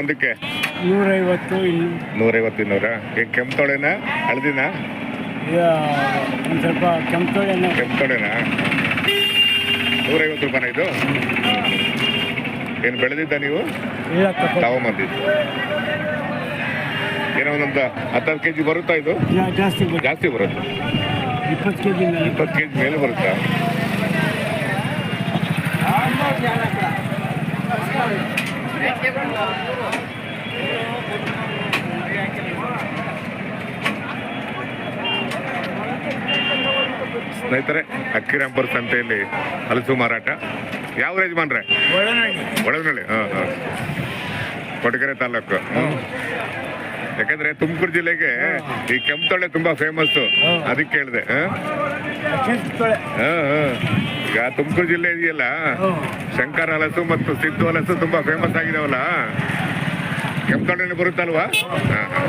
ಒಂದಕ್ಕೆ? ನೂರೈವತ್ತು ನೂರೈವತ್ತು ಇನ್ನೂರ? ಈಗ ಕೆಂಪು ತೊಳೆನಾ? ಹಳದಿನ? ಒಂದು ಸ್ವಲ್ಪ ಕೆಂಪು ತೊಳೆನಾ? ನೂರೈವತ್ತು ರೂಪಾಯಿ ಇದು? ಏನು ಬೆಳೆದಿದ್ದ ನೀವು? ತಗೊಂಬಂದಿದ್ದು ಏನೋ ಒಂದೊಂದು ಹತ್ತಾರು ಕೆ ಜಿ ಬರುತ್ತಾ ಇದು? ಜಾಸ್ತಿ ಬರುತ್ತೆ. ಜಾಸ್ತಿ ಬರುತ್ತೆ. ಇಪ್ಪತ್ತು ಕೆ ಜಿ ಇಪ್ಪತ್ತು ಕೆ ಜಿ ಮೇಲೆ ಬರುತ್ತಾ? ಸ್ನೇಹಿತರೆ ಅಕ್ಕಿ ರಂಪರ್ ಸಂತೆಯಲ್ಲಿ ಹಲಸು ಮಾರಾಟ. ಯಾವ ಯಜಮಾನ್ರೆ? ಒಳಗನಳ್ಳಿ ಹಾಂ ತಾಲೂಕು. ಯಾಕಂದ್ರೆ ತುಮಕೂರು ಜಿಲ್ಲೆಗೆ ಈ ಕೆಂಪುತೊಳೆ ತುಂಬಾ ಫೇಮಸ್. ಅದಕ್ಕೆ ಹೇಳಿದೆ ಈಗ ತುಮಕೂರು ಜಿಲ್ಲೆ ಇದೆಯಲ್ಲ. ಶಂಕರ ಹಲಸು ಮತ್ತು ಸಿದ್ದು ಹಲಸು ತುಂಬಾ ಫೇಮಸ್ ಆಗಿದಾವಲ್ಲ? ಕೆಂಪು ಬರುತ್ತಲ್ವಾ? ಹಾಂ ಹಾಂ.